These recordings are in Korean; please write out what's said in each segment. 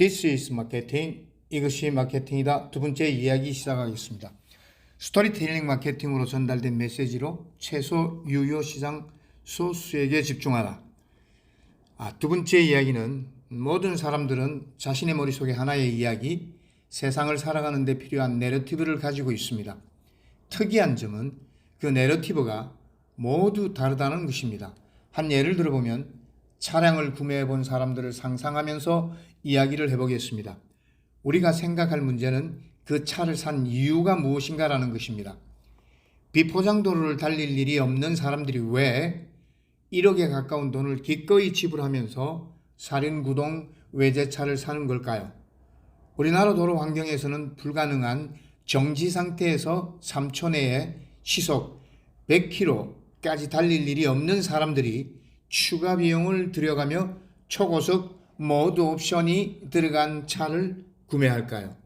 This is marketing. 이것이 마케팅이다. 두 번째 이야기 시작하겠습니다. 스토리텔링 마케팅으로 전달된 메시지로 최소 유효 시장 소수에게 집중하라. 아, 두 번째 이야기는 모든 사람들은 자신의 머릿속에 하나의 이야기, 세상을 살아가는 데 필요한 내러티브를 가지고 있습니다. 특이한 점은 그 내러티브가 모두 다르다는 것입니다. 한 예를 들어보면 차량을 구매해 본 사람들을 상상하면서 이야기를 해보겠습니다. 우리가 생각할 문제는 그 차를 산 이유가 무엇인가라는 것입니다. 비포장도로를 달릴 일이 없는 사람들이 왜 1억에 가까운 돈을 기꺼이 지불하면서 살인구동 외제차를 사는 걸까요? 우리나라 도로 환경에서는 불가능한 정지 상태에서 3초 내에 시속 100km까지 달릴 일이 없는 사람들이 추가 비용을 들여가며 초고속 모드 옵션이 들어간 차를 구매할까요?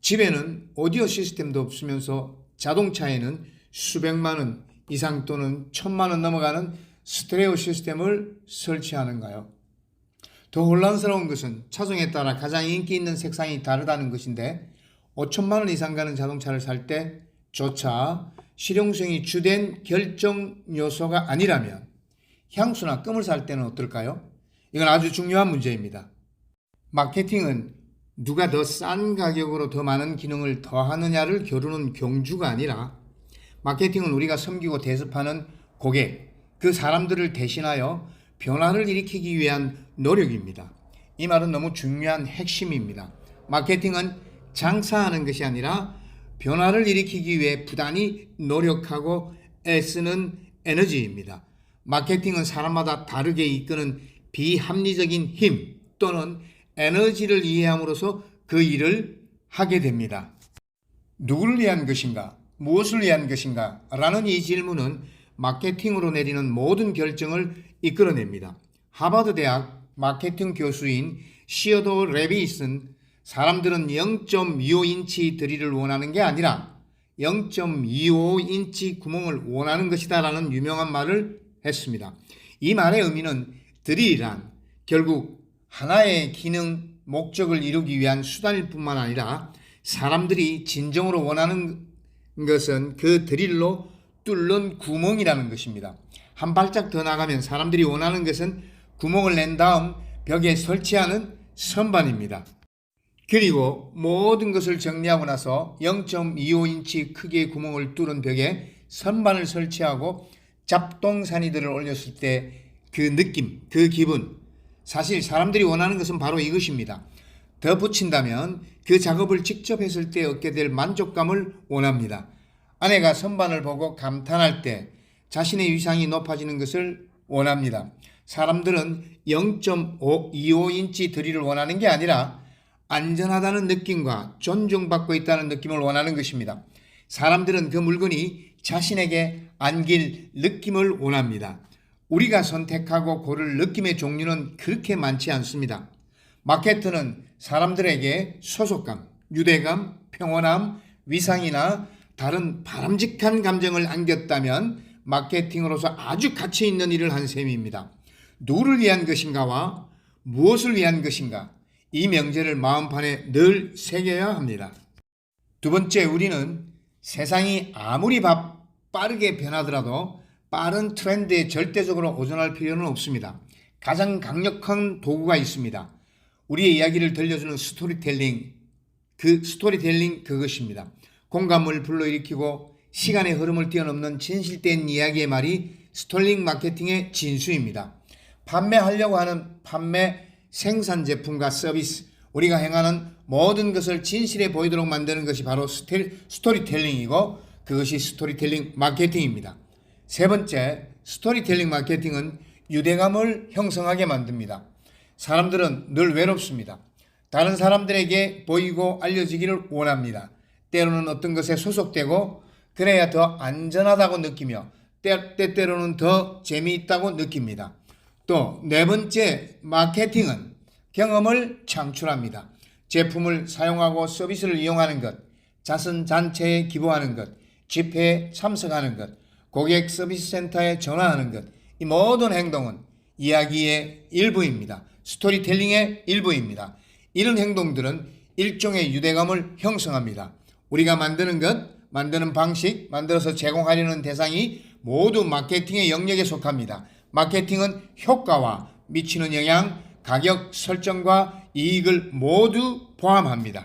집에는 오디오 시스템도 없으면서 자동차에는 수백만 원 이상 또는 천만 원 넘어가는 스테레오 시스템을 설치하는가요? 더 혼란스러운 것은 차종에 따라 가장 인기 있는 색상이 다르다는 것인데 5천만 원 이상 가는 자동차를 살 때 조차 실용성이 주된 결정 요소가 아니라면 향수나 껌을 살 때는 어떨까요? 이건 아주 중요한 문제입니다. 마케팅은 누가 더 싼 가격으로 더 많은 기능을 더하느냐를 겨루는 경주가 아니라 마케팅은 우리가 섬기고 대접하는 고객, 그 사람들을 대신하여 변화를 일으키기 위한 노력입니다. 이 말은 너무 중요한 핵심입니다. 마케팅은 장사하는 것이 아니라 변화를 일으키기 위해 부단히 노력하고 애쓰는 에너지입니다. 마케팅은 사람마다 다르게 이끄는 비합리적인 힘 또는 에너지를 이해함으로써 그 일을 하게 됩니다. 누구를 위한 것인가? 무엇을 위한 것인가? 라는 이 질문은 마케팅으로 내리는 모든 결정을 이끌어냅니다. 하버드 대학 마케팅 교수인 시어도 레비슨 사람들은 0.25인치 드릴을 원하는 게 아니라 0.25인치 구멍을 원하는 것이다 라는 유명한 말을 했습니다. 이 말의 의미는 드릴이란 결국 하나의 기능 목적을 이루기 위한 수단일 뿐만 아니라 사람들이 진정으로 원하는 것은 그 드릴로 뚫는 구멍이라는 것입니다. 한 발짝 더 나가면 사람들이 원하는 것은 구멍을 낸 다음 벽에 설치하는 선반입니다. 그리고 모든 것을 정리하고 나서 0.25인치 크기의 구멍을 뚫은 벽에 선반을 설치하고 잡동사니들을 올렸을 때 그 느낌, 그 기분. 사실 사람들이 원하는 것은 바로 이것입니다. 더 붙인다면 그 작업을 직접 했을 때 얻게 될 만족감을 원합니다. 아내가 선반을 보고 감탄할 때 자신의 위상이 높아지는 것을 원합니다. 사람들은 0.25인치 드릴을 원하는 게 아니라 안전하다는 느낌과 존중받고 있다는 느낌을 원하는 것입니다. 사람들은 그 물건이 자신에게 안길 느낌을 원합니다. 우리가 선택하고 고를 느낌의 종류는 그렇게 많지 않습니다. 마케트는 사람들에게 소속감, 유대감, 평온함, 위상이나 다른 바람직한 감정을 안겼다면 마케팅으로서 아주 가치 있는 일을 한 셈입니다. 누구를 위한 것인가와 무엇을 위한 것인가 이 명제를 마음판에 늘 새겨야 합니다. 두 번째 우리는 세상이 아무리 바, 빠르게 변하더라도 빠른 트렌드에 절대적으로 오전할 필요는 없습니다. 가장 강력한 도구가 있습니다. 우리의 이야기를 들려주는 스토리텔링, 그 스토리텔링 그것입니다. 공감을 불러일으키고 시간의 흐름을 뛰어넘는 진실된 이야기의 말이 스톨링 마케팅의 진수입니다. 판매하려고 하는 판매 생산 제품과 서비스, 우리가 행하는 모든 것을 진실해 보이도록 만드는 것이 바로 스토리텔링이고 그것이 스토리텔링 마케팅입니다. 세 번째, 스토리텔링 마케팅은 유대감을 형성하게 만듭니다. 사람들은 늘 외롭습니다. 다른 사람들에게 보이고 알려지기를 원합니다. 때로는 어떤 것에 소속되고 그래야 더 안전하다고 느끼며 때, 때때로는 더 재미있다고 느낍니다. 또 네 번째 마케팅은 경험을 창출합니다. 제품을 사용하고 서비스를 이용하는 것, 자선 잔체에 기부하는 것, 집회에 참석하는 것, 고객 서비스 센터에 전화하는 것, 이 모든 행동은 이야기의 일부입니다. 스토리텔링의 일부입니다. 이런 행동들은 일종의 유대감을 형성합니다. 우리가 만드는 것, 만드는 방식, 만들어서 제공하려는 대상이 모두 마케팅의 영역에 속합니다. 마케팅은 효과와 미치는 영향, 가격 설정과 이익을 모두 포함합니다.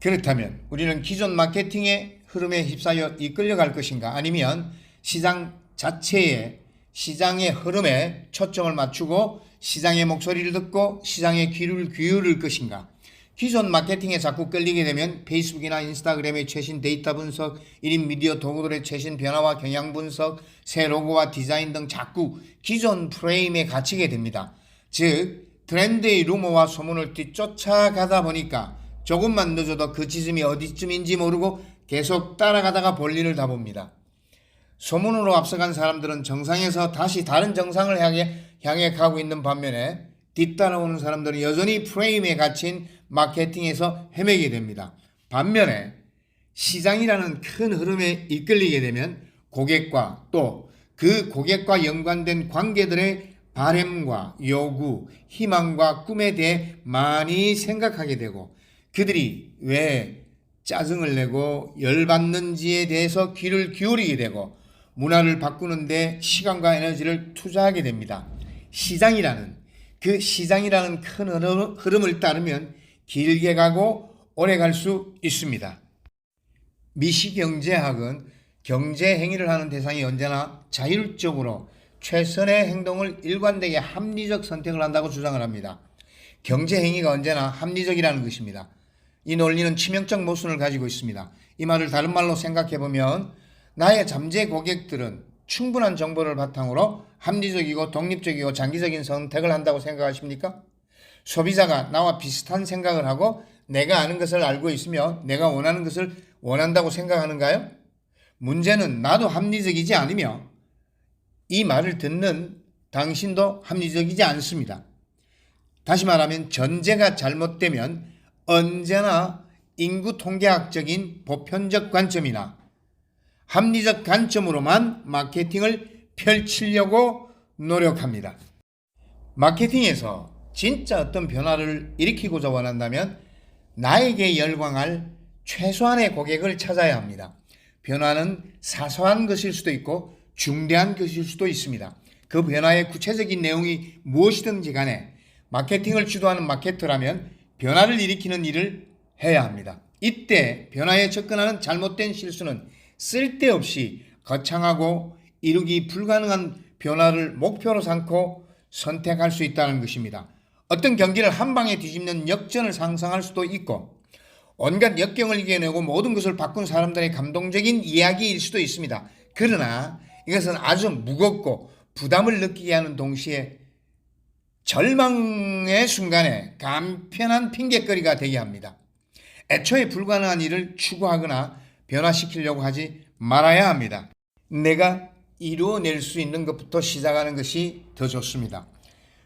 그렇다면 우리는 기존 마케팅의 흐름에 휩싸여 이끌려갈 것인가 아니면 시장 자체의 시장의 흐름에 초점을 맞추고 시장의 목소리를 듣고 시장의 귀를 기울일 것인가 기존 마케팅에 자꾸 끌리게 되면 페이스북이나 인스타그램의 최신 데이터 분석, 1인 미디어 도구들의 최신 변화와 경향 분석, 새 로고와 디자인 등 자꾸 기존 프레임에 갇히게 됩니다. 즉 트렌드의 루머와 소문을 뒤쫓아가다 보니까 조금만 늦어도 그 지점이 어디쯤인지 모르고 계속 따라가다가 볼일을 다 봅니다. 소문으로 앞서간 사람들은 정상에서 다시 다른 정상을 향해, 향해 가고 있는 반면에 뒤따라오는 사람들은 여전히 프레임에 갇힌 마케팅에서 헤매게 됩니다. 반면에 시장이라는 큰 흐름에 이끌리게 되면 고객과 또 그 고객과 연관된 관계들의 바램과 요구, 희망과 꿈에 대해 많이 생각하게 되고 그들이 왜 짜증을 내고 열받는지에 대해서 귀를 기울이게 되고 문화를 바꾸는데 시간과 에너지를 투자하게 됩니다. 시장이라는 그 시장이라는 큰 흐름- 흐름을 따르면 길게 가고 오래 갈 수 있습니다. 미시경제학은 경제 행위를 하는 대상이 언제나 자율적으로 최선의 행동을 일관되게 합리적 선택을 한다고 주장을 합니다. 경제 행위가 언제나 합리적이라는 것입니다. 이 논리는 치명적 모순을 가지고 있습니다. 이 말을 다른 말로 생각해 보면 나의 잠재 고객들은 충분한 정보를 바탕으로 합리적이고 독립적이고 장기적인 선택을 한다고 생각하십니까? 소비자가 나와 비슷한 생각을 하고 내가 아는 것을 알고 있으며 내가 원하는 것을 원한다고 생각하는가요? 문제는 나도 합리적이지 않으며 이 말을 듣는 당신도 합리적이지 않습니다. 다시 말하면 전제가 잘못되면 언제나 인구 통계학적인 보편적 관점이나 합리적 관점으로만 마케팅을 펼치려고 노력합니다. 마케팅에서 진짜 어떤 변화를 일으키고자 원한다면 나에게 열광할 최소한의 고객을 찾아야 합니다. 변화는 사소한 것일 수도 있고 중대한 것일 수도 있습니다. 그 변화의 구체적인 내용이 무엇이든지 간에 마케팅을 주도하는 마케터라면 변화를 일으키는 일을 해야 합니다. 이때 변화에 접근하는 잘못된 실수는 쓸데없이 거창하고 이루기 불가능한 변화를 목표로 삼고 선택할 수 있다는 것입니다. 어떤 경기를 한 방에 뒤집는 역전을 상상할 수도 있고 온갖 역경을 이겨내고 모든 것을 바꾼 사람들의 감동적인 이야기일 수도 있습니다. 그러나 이것은 아주 무겁고 부담을 느끼게 하는 동시에 절망의 순간에 간편한 핑계거리가 되게 합니다. 애초에 불가능한 일을 추구하거나 변화시키려고 하지 말아야 합니다. 내가 이루어낼 수 있는 것부터 시작하는 것이 더 좋습니다.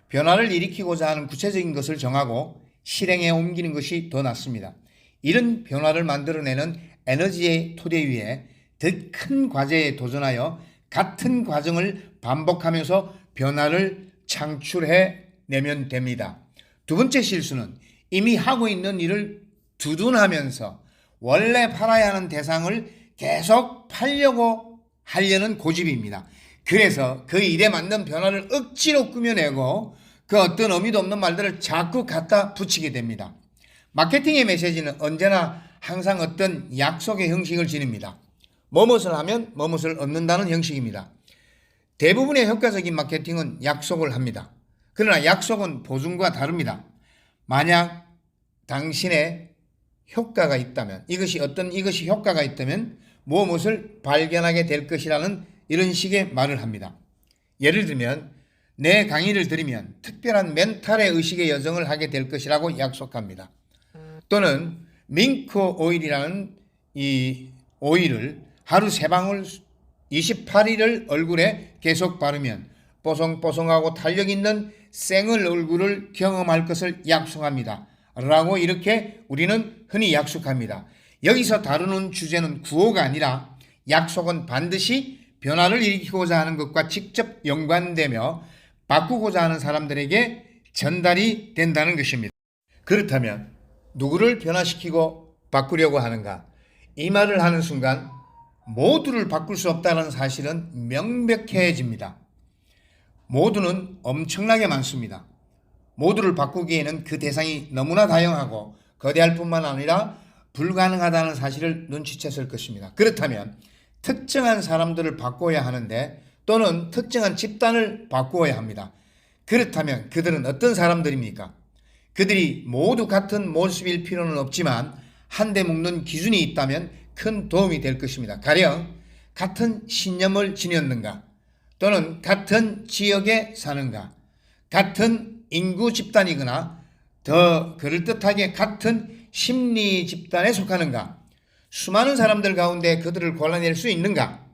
변화를 일으키고자 하는 구체적인 것을 정하고 실행에 옮기는 것이 더 낫습니다. 이런 변화를 만들어내는 에너지의 토대 위에 더 큰 과제에 도전하여 같은 과정을 반복하면서 변화를 창출해 내면 됩니다. 두 번째 실수는 이미 하고 있는 일을 두둔하면서 원래 팔아야 하는 대상을 계속 팔려고 하려는 고집입니다. 그래서 그 일에 맞는 변화를 억지로 꾸며내고 그 어떤 의미도 없는 말들을 자꾸 갖다 붙이게 됩니다. 마케팅의 메시지는 언제나 항상 어떤 약속의 형식을 지닙니다. 뭐뭇을 하면 뭐뭇을 얻는다는 형식입니다. 대부분의 효과적인 마케팅은 약속을 합니다. 그러나 약속은 보증과 다릅니다. 만약 당신의 효과가 있다면 이것이 어떤 이것이 효과가 있다면 무엇을 발견하게 될 것이라는 이런 식의 말을 합니다. 예를 들면 내 강의를 들으면 특별한 멘탈의 의식의 여정을 하게 될 것이라고 약속합니다. 또는 밍크 오일이라는 이 오일을 하루 세 방울 28일을 얼굴에 계속 바르면 뽀송뽀송하고 탄력 있는 생을 얼굴을 경험할 것을 약속합니다. 라고 이렇게 우리는 흔히 약속합니다. 여기서 다루는 주제는 구호가 아니라 약속은 반드시 변화를 일으키고자 하는 것과 직접 연관되며 바꾸고자 하는 사람들에게 전달이 된다는 것입니다. 그렇다면 누구를 변화시키고 바꾸려고 하는가? 이 말을 하는 순간 모두를 바꿀 수 없다는 사실은 명백해집니다. 모두는 엄청나게 많습니다. 모두를 바꾸기에는 그 대상이 너무나 다양하고 거대할 뿐만 아니라 불가능하다는 사실을 눈치챘을 것입니다. 그렇다면 특정한 사람들을 바꿔야 하는데 또는 특정한 집단을 바꾸어야 합니다. 그렇다면 그들은 어떤 사람들입니까? 그들이 모두 같은 모습일 필요는 없지만 한데 묶는 기준이 있다면 큰 도움이 될 것입니다. 가령 같은 신념을 지녔는가 또는 같은 지역에 사는가 같은 인구 집단이거나 더 그럴듯하게 같은 심리 집단에 속하는가 수많은 사람들 가운데 그들을 골라낼 수 있는가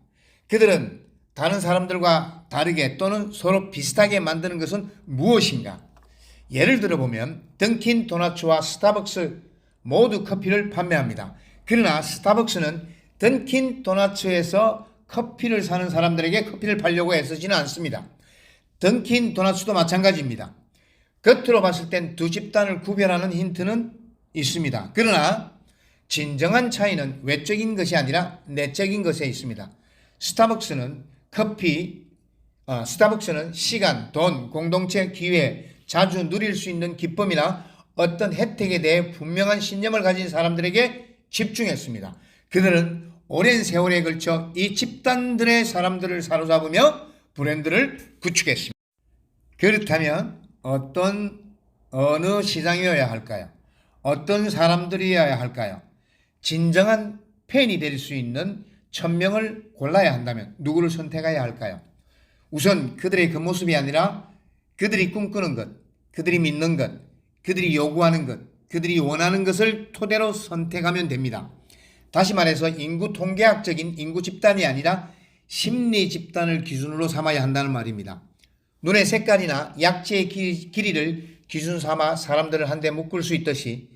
그들은 다른 사람들과 다르게 또는 서로 비슷하게 만드는 것은 무엇인가 예를 들어 보면 던킨 도나츠와 스타벅스 모두 커피를 판매합니다. 그러나 스타벅스는 던킨 도나츠에서 커피를 사는 사람들에게 커피를 팔려고 애쓰지는 않습니다. 던킨 도나츠도 마찬가지입니다. 겉으로 봤을 땐 두 집단을 구별하는 힌트는 있습니다. 그러나 진정한 차이는 외적인 것이 아니라 내적인 것에 있습니다. 스타벅스는 커피, 어, 스타벅스는 시간, 돈, 공동체, 기회, 자주 누릴 수 있는 기쁨이나 어떤 혜택에 대해 분명한 신념을 가진 사람들에게 집중했습니다. 그들은 오랜 세월에 걸쳐 이 집단들의 사람들을 사로잡으며 브랜드를 구축했습니다. 그렇다면 어떤 어느 시장이어야 할까요? 어떤 사람들이어야 할까요? 진정한 팬이 될 수 있는 천명을 골라야 한다면 누구를 선택해야 할까요? 우선 그들의 그 모습이 아니라 그들이 꿈꾸는 것, 그들이 믿는 것, 그들이 요구하는 것, 그들이 원하는 것을 토대로 선택하면 됩니다. 다시 말해서 인구 통계학적인 인구 집단이 아니라 심리 집단을 기준으로 삼아야 한다는 말입니다. 눈의 색깔이나 약지의 길- 길이를 기준 삼아 사람들을 한데 묶을 수 있듯이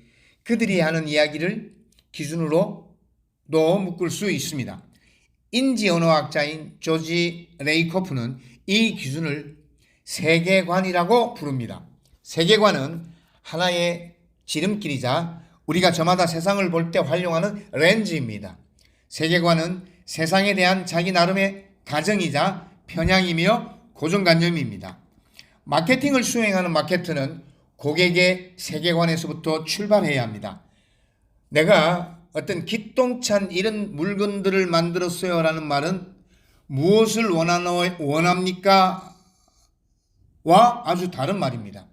그들이 하는 이야기를 기준으로도 묶을 수 있습니다. 인지 언어학자인 조지 레이코프는 이 기준을 세계관이라고 부릅니다. 세계관은 하나의 지름길이자 우리가 저마다 세상을 볼 때 활용하는 렌즈입니다. 세계관은 세상에 대한 자기 나름의 가정이자 편향이며 고정관념입니다. 마케팅을 수행하는 마케터는 고객의 세계관에서부터 출발해야 합니다. 내가 어떤 기똥찬 이런 물건들을 만들었어요 라는 말은 무엇을 원하노, 원합니까? 와 아주 다른 말입니다.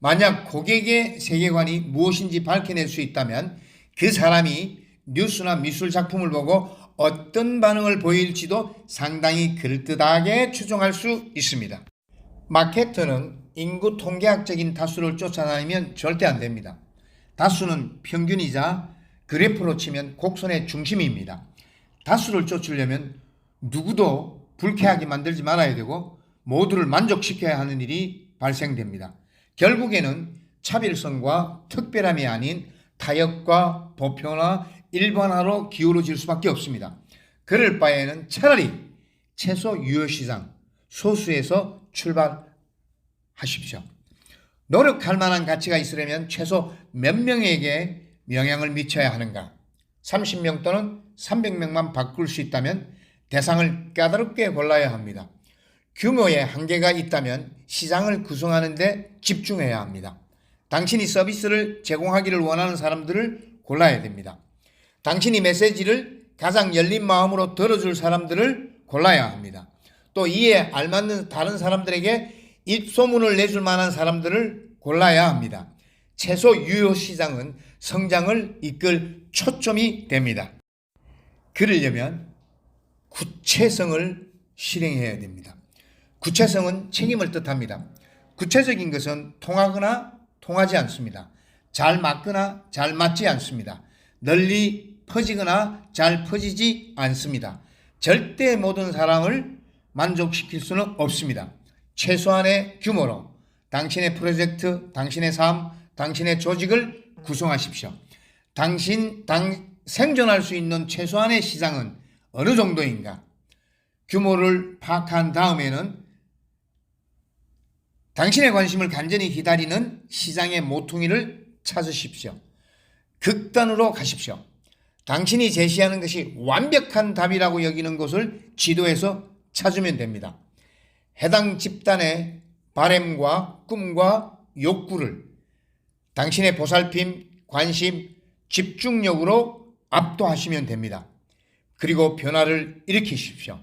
만약 고객의 세계관이 무엇인지 밝혀낼 수 있다면 그 사람이 뉴스나 미술 작품을 보고 어떤 반응을 보일지도 상당히 그럴듯하게 추정할 수 있습니다. 마케터는 인구 통계학적인 다수를 쫓아다니면 절대 안 됩니다. 다수는 평균이자 그래프로 치면 곡선의 중심입니다. 다수를 쫓으려면 누구도 불쾌하게 만들지 말아야 되고 모두를 만족시켜야 하는 일이 발생됩니다. 결국에는 차별성과 특별함이 아닌 타협과 보편화, 일반화로 기울어질 수밖에 없습니다. 그럴 바에는 차라리 최소 유효시장, 소수에서 출발하십시오. 노력할 만한 가치가 있으려면 최소 몇 명에게 영향을 미쳐야 하는가? 30명 또는 300명만 바꿀 수 있다면 대상을 까다롭게 골라야 합니다. 규모에 한계가 있다면 시장을 구성하는 데 집중해야 합니다. 당신이 서비스를 제공하기를 원하는 사람들을 골라야 됩니다. 당신이 메시지를 가장 열린 마음으로 들어줄 사람들을 골라야 합니다. 또 이에 알맞는 다른 사람들에게 입소문을 내줄 만한 사람들을 골라야 합니다. 최소 유효 시장은 성장을 이끌 초점이 됩니다. 그러려면 구체성을 실행해야 됩니다. 구체성은 책임을 뜻합니다. 구체적인 것은 통하거나 통하지 않습니다. 잘 맞거나 잘 맞지 않습니다. 널리 퍼지거나 잘 퍼지지 않습니다. 절대 모든 사람을 만족시킬 수는 없습니다. 최소한의 규모로 당신의 프로젝트, 당신의 삶, 당신의 조직을 구성하십시오. 당신 당 생존할 수 있는 최소한의 시장은 어느 정도인가? 규모를 파악한 다음에는 당신의 관심을 간절히 기다리는 시장의 모퉁이를 찾으십시오. 극단으로 가십시오. 당신이 제시하는 것이 완벽한 답이라고 여기는 곳을 지도에서 찾으면 됩니다. 해당 집단의 바램과 꿈과 욕구를 당신의 보살핌, 관심, 집중력으로 압도하시면 됩니다. 그리고 변화를 일으키십시오.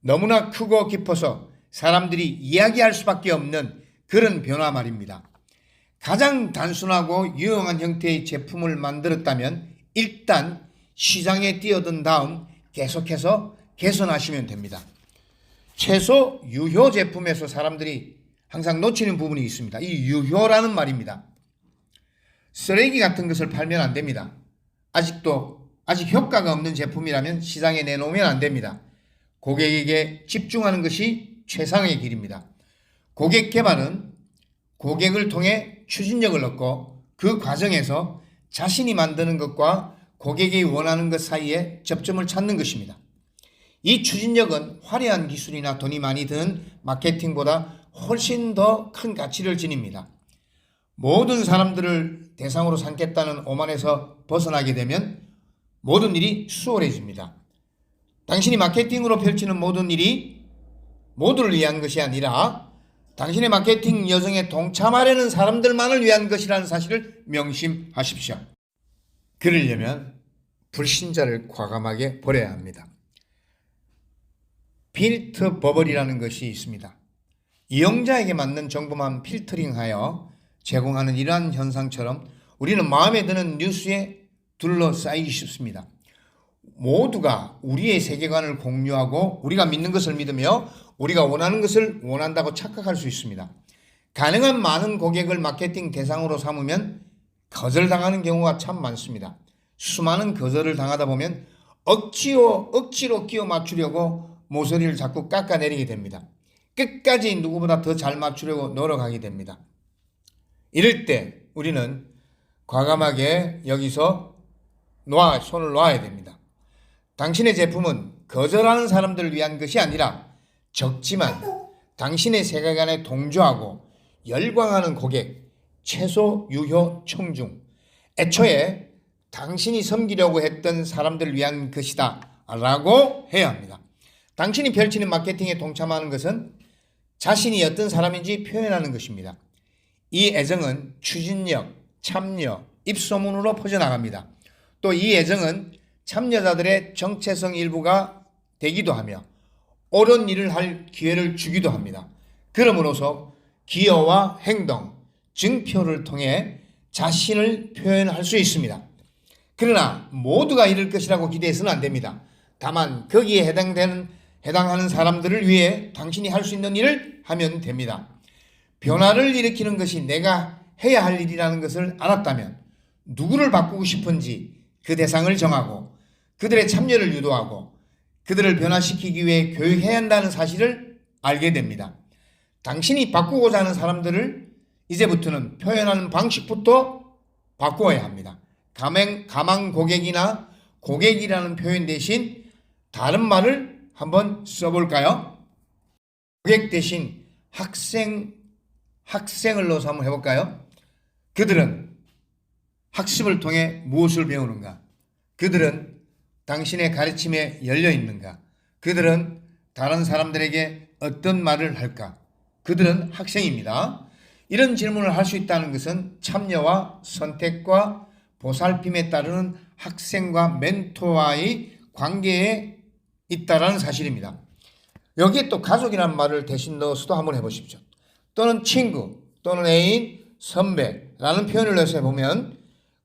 너무나 크고 깊어서 사람들이 이야기할 수밖에 없는 그런 변화 말입니다. 가장 단순하고 유용한 형태의 제품을 만들었다면 일단 시장에 뛰어든 다음 계속해서 개선하시면 됩니다. 최소 유효 제품에서 사람들이 항상 놓치는 부분이 있습니다. 이 유효라는 말입니다. 쓰레기 같은 것을 팔면 안 됩니다. 아직도 아직 효과가 없는 제품이라면 시장에 내놓으면 안 됩니다. 고객에게 집중하는 것이 최상의 길입니다. 고객 개발은 고객을 통해 추진력을 얻고 그 과정에서 자신이 만드는 것과 고객이 원하는 것 사이에 접점을 찾는 것입니다. 이 추진력은 화려한 기술이나 돈이 많이 드는 마케팅보다 훨씬 더 큰 가치를 지닙니다. 모든 사람들을 대상으로 삼겠다는 오만에서 벗어나게 되면 모든 일이 수월해집니다. 당신이 마케팅으로 펼치는 모든 일이 모두를 위한 것이 아니라 당신의 마케팅 여정에 동참하려는 사람들만을 위한 것이라는 사실을 명심하십시오. 그러려면 불신자를 과감하게 버려야 합니다. 필터 버블이라는 것이 있습니다. 이용자에게 맞는 정보만 필터링하여 제공하는 이러한 현상처럼 우리는 마음에 드는 뉴스에 둘러싸이기 쉽습니다. 모두가 우리의 세계관을 공유하고 우리가 믿는 것을 믿으며 우리가 원하는 것을 원한다고 착각할 수 있습니다. 가능한 많은 고객을 마케팅 대상으로 삼으면 거절당하는 경우가 참 많습니다. 수많은 거절을 당하다 보면 억지로 억지로 끼워 맞추려고 모서리를 자꾸 깎아내리게 됩니다. 끝까지 누구보다 더 잘 맞추려고 노력하게 됩니다. 이럴 때 우리는 과감하게 여기서 놓아 손을 놓아야 됩니다. 당신의 제품은 거절하는 사람들을 위한 것이 아니라 적지만 당신의 세계관에 동조하고 열광하는 고객, 최소 유효 청중, 애초에 당신이 섬기려고 했던 사람들을 위한 것이다 라고 해야 합니다. 당신이 펼치는 마케팅에 동참하는 것은 자신이 어떤 사람인지 표현하는 것입니다. 이 애정은 추진력, 참여, 입소문으로 퍼져나갑니다. 또 이 애정은 참여자들의 정체성 일부가 되기도 하며 옳은 일을 할 기회를 주기도 합니다. 그러므로서 기여와 행동, 증표를 통해 자신을 표현할 수 있습니다. 그러나 모두가 이럴 것이라고 기대해서는 안 됩니다. 다만 거기에 해당되는 해당하는 사람들을 위해 당신이 할 수 있는 일을 하면 됩니다. 변화를 일으키는 것이 내가 해야 할 일이라는 것을 알았다면 누구를 바꾸고 싶은지 그 대상을 정하고 그들의 참여를 유도하고 그들을 변화시키기 위해 교육해야 한다는 사실을 알게 됩니다. 당신이 바꾸고자 하는 사람들을 이제부터는 표현하는 방식부터 바꾸어야 합니다. 가맹, 가망 고객이나 고객이라는 표현 대신 다른 말을 한번 써볼까요? 고객 대신 학생, 학생을 넣어서 한번 해볼까요? 그들은 학습을 통해 무엇을 배우는가? 그들은 당신의 가르침에 열려 있는가? 그들은 다른 사람들에게 어떤 말을 할까? 그들은 학생입니다. 이런 질문을 할 수 있다는 것은 참여와 선택과 보살핌에 따르는 학생과 멘토와의 관계에 있다라는 사실입니다. 여기에 또 가족이라는 말을 대신 넣어서도 한번 해보십시오. 또는 친구, 또는 애인, 선배라는 표현을 넣어서 해보면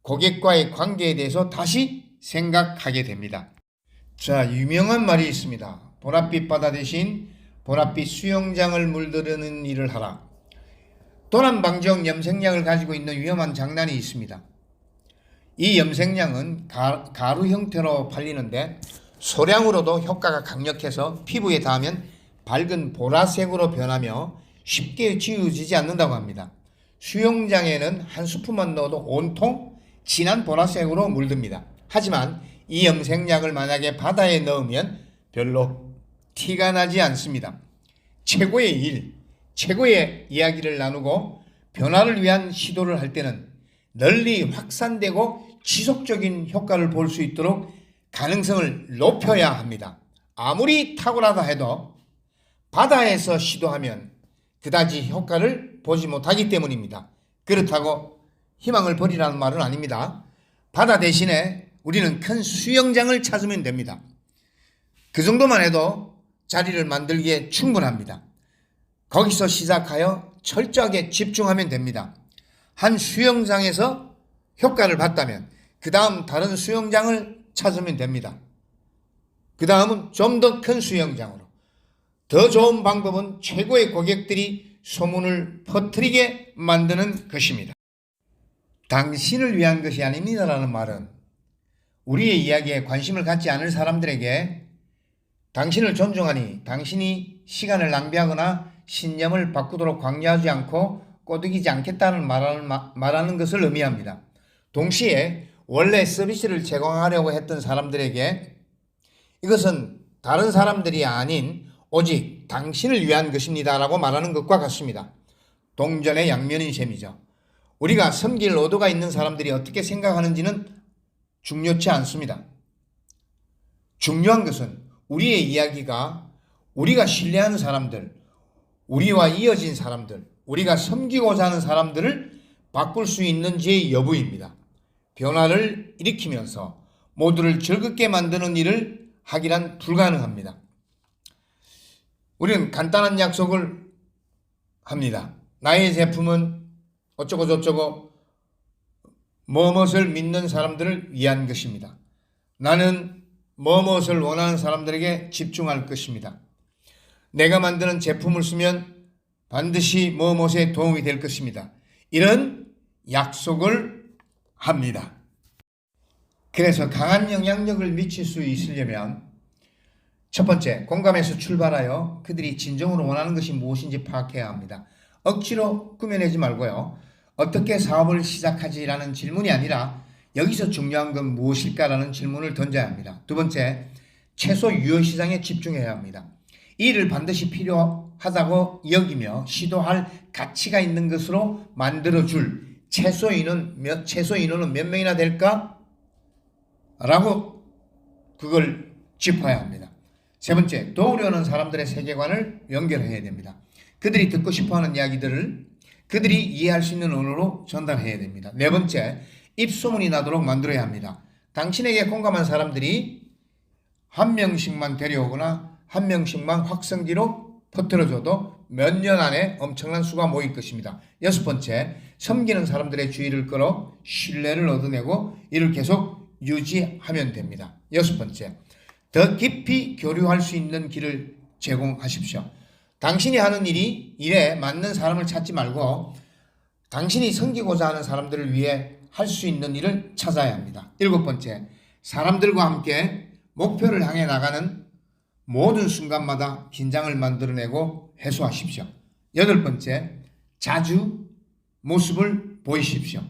고객과의 관계에 대해서 다시 생각하게 됩니다. 자, 유명한 말이 있습니다. 보랏빛 바다 대신 보랏빛 수영장을 물들이는 일을 하라. 도난방지용 염색약을 가지고 있는 위험한 장난이 있습니다. 이 염색약은 가, 가루 형태로 팔리는데 소량으로도 효과가 강력해서 피부에 닿으면 밝은 보라색으로 변하며 쉽게 지워지지 않는다고 합니다. 수영장에는 한 스푼만 넣어도 온통 진한 보라색으로 물듭니다. 하지만 이 염색약을 만약에 바다에 넣으면 별로 티가 나지 않습니다. 최고의 일, 최고의 이야기를 나누고 변화를 위한 시도를 할 때는 널리 확산되고 지속적인 효과를 볼 수 있도록 가능성을 높여야 합니다. 아무리 탁월하다 해도 바다에서 시도하면 그다지 효과를 보지 못하기 때문입니다. 그렇다고 희망을 버리라는 말은 아닙니다. 바다 대신에 우리는 큰 수영장을 찾으면 됩니다. 그 정도만 해도 자리를 만들기에 충분합니다. 거기서 시작하여 철저하게 집중하면 됩니다. 한 수영장에서 효과를 봤다면 그 다음 다른 수영장을 찾으면 됩니다. 그 다음은 좀 더 큰 수영장으로. 더 좋은 방법은 최고의 고객들이 소문을 퍼뜨리게 만드는 것입니다. 당신을 위한 것이 아닙니다라는 말은 우리의 이야기에 관심을 갖지 않을 사람들에게 당신을 존중하니 당신이 시간을 낭비하거나 신념을 바꾸도록 강요하지 않고 꼬드기지 않겠다는 말하는, 마- 말하는 것을 의미합니다. 동시에 원래 서비스를 제공하려고 했던 사람들에게 이것은 다른 사람들이 아닌 오직 당신을 위한 것입니다 라고 말하는 것과 같습니다. 동전의 양면인 셈이죠. 우리가 섬길 의도가 있는 사람들이 어떻게 생각하는지는 중요치 않습니다. 중요한 것은 우리의 이야기가 우리가 신뢰하는 사람들, 우리와 이어진 사람들, 우리가 섬기고자 하는 사람들을 바꿀 수 있는지의 여부입니다. 변화를 일으키면서 모두를 즐겁게 만드는 일을 하기란 불가능합니다. 우리는 간단한 약속을 합니다. 나의 제품은 어쩌고 저쩌고 뭐뭇을 믿는 사람들을 위한 것입니다. 나는 뭐뭇을 원하는 사람들에게 집중할 것입니다. 내가 만드는 제품을 쓰면 반드시 뭐뭇에 도움이 될 것입니다. 이런 약속을 합니다. 그래서 강한 영향력을 미칠 수 있으려면 첫 번째, 공감에서 출발하여 그들이 진정으로 원하는 것이 무엇인지 파악해야 합니다. 억지로 꾸며내지 말고요. 어떻게 사업을 시작하지라는 질문이 아니라 여기서 중요한 건 무엇일까라는 질문을 던져야 합니다. 두 번째, 최소 유효 시장에 집중해야 합니다. 이 일을 반드시 필요하다고 여기며 시도할 가치가 있는 것으로 만들어줄 최소 인원 몇 최소 인원은 몇 명이나 될까? 라고 그걸 짚어야 합니다. 세 번째, 도우려는 사람들의 세계관을 연결해야 됩니다. 그들이 듣고 싶어 하는 이야기들을 그들이 이해할 수 있는 언어로 전달해야 됩니다. 네 번째, 입소문이 나도록 만들어야 합니다. 당신에게 공감한 사람들이 한 명씩만 데려오거나 한 명씩만 확성기로 퍼뜨려줘도 몇 년 안에 엄청난 수가 모일 것입니다. 여섯 번째, 섬기는 사람들의 주의를 끌어 신뢰를 얻어내고 이를 계속 유지하면 됩니다. 여섯 번째, 더 깊이 교류할 수 있는 길을 제공하십시오. 당신이 하는 일이 일에 맞는 사람을 찾지 말고 당신이 섬기고자 하는 사람들을 위해 할 수 있는 일을 찾아야 합니다. 일곱 번째, 사람들과 함께 목표를 향해 나가는 모든 순간마다 긴장을 만들어내고 해소하십시오. 여덟 번째, 자주 모습을 보이십시오.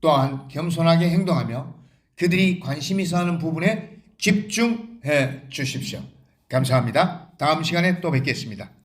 또한 겸손하게 행동하며 그들이 관심 있어 하는 부분에 집중해 주십시오. 감사합니다. 다음 시간에 또 뵙겠습니다.